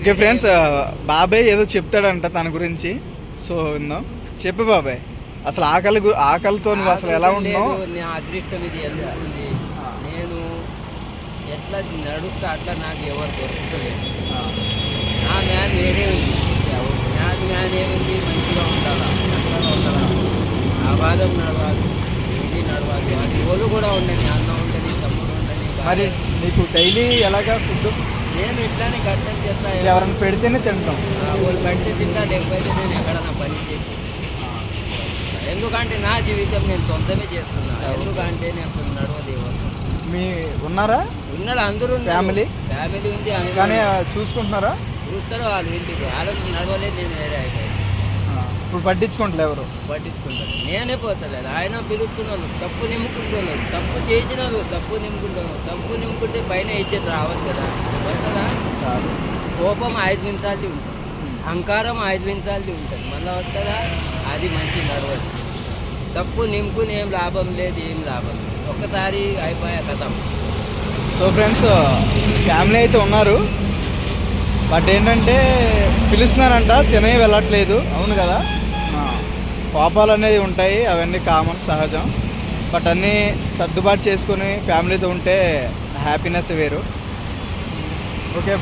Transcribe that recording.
Okay friends బాబాయ్ ఏదో చెప్తాడంట తన గురించి. సో విందాం చెప్పు బాబాయ్ అసలు ఆకలి ఆకలితో నువ్వు అసలు ఎలా ఉంటున్నావు లేదు, నా అదృష్టం ఇది ఎందుకుంది? నేను ఎట్లా నడుస్తా అట్లా నాకు ఎవరు దొరుకుతలేదు. నా మ్యాన్ వేరే ఉంది. నాకు మ్యాన్ ఏముంది మంచిగా ఉండాలా చక్కగా ఉండాలా. ఆవాదం నడవాలి ఇది నడవాలి. అది ఒళ్ళు కూడా ఉండని అన్నం ఉండని తమ్ముడు ఉండని మరి నీకు డైలీ ఎలాగా ఫుడ్ నేను ఇట్లానే గడ్డం చేస్తా ఎవరైనా పెడితేనే తింటాం. వాళ్ళు బట్టి తింటా లేకపోతే నేను ఎక్కడన్నా పని చేసి. ఎందుకంటే నా జీవితం నేను సొంతమే చేస్తున్నా ఎందుకంటే నేను నడవలేవు మీ ఉన్నారా? ఉన్నారు అందరూ. Family? ఫ్యామిలీ ఉంది కానీ చూసుకుంటున్నారా? చూస్తారు వాళ్ళు ఇంటికి. వాళ్ళకి నడవలేదు నేను వేరే అయిపోయి ఆ, ఇప్పుడు పట్టించుకుంటలే ఎవరు. పట్టించుకుంటాను నేనే పోతలేదు ఆయన పిలుస్తున్నాను తప్పు నింపుకుంటున్నాను తప్పు చేసిన వాళ్ళు తప్పు నింపుకుంటాను తప్పు నింపుకుంటే పైన ఇచ్చేది రావచ్చు కదా. వస్తుందా కాదు. కోపం ఐదు నిమిషాలది ఉంటుంది. అహంకారం ఐదు నిమిషాలది ఉంటుంది. మళ్ళీ వస్తుందా? అది మంచి నడవదు. తప్పు నింపుకుని ఏం లాభం లేదు ఏం లాభం లేదు. ఒక్కసారి అయిపోయా కథం సో ఫ్రెండ్స్ ఫ్యామిలీ అయితే ఉన్నారు. బట్ ఏంటంటే పిలుస్తున్నారంట తినే వెళ్ళట్లేదు. అవును కదా? ఆ, కోపాలు అనేది ఉంటాయి అవన్నీ కామన్ సహజం. బట్ అన్నీ సర్దుబాటు చేసుకొని ఫ్యామిలీతో ఉంటే హ్యాపీనెస్ వేరు. ఓకే.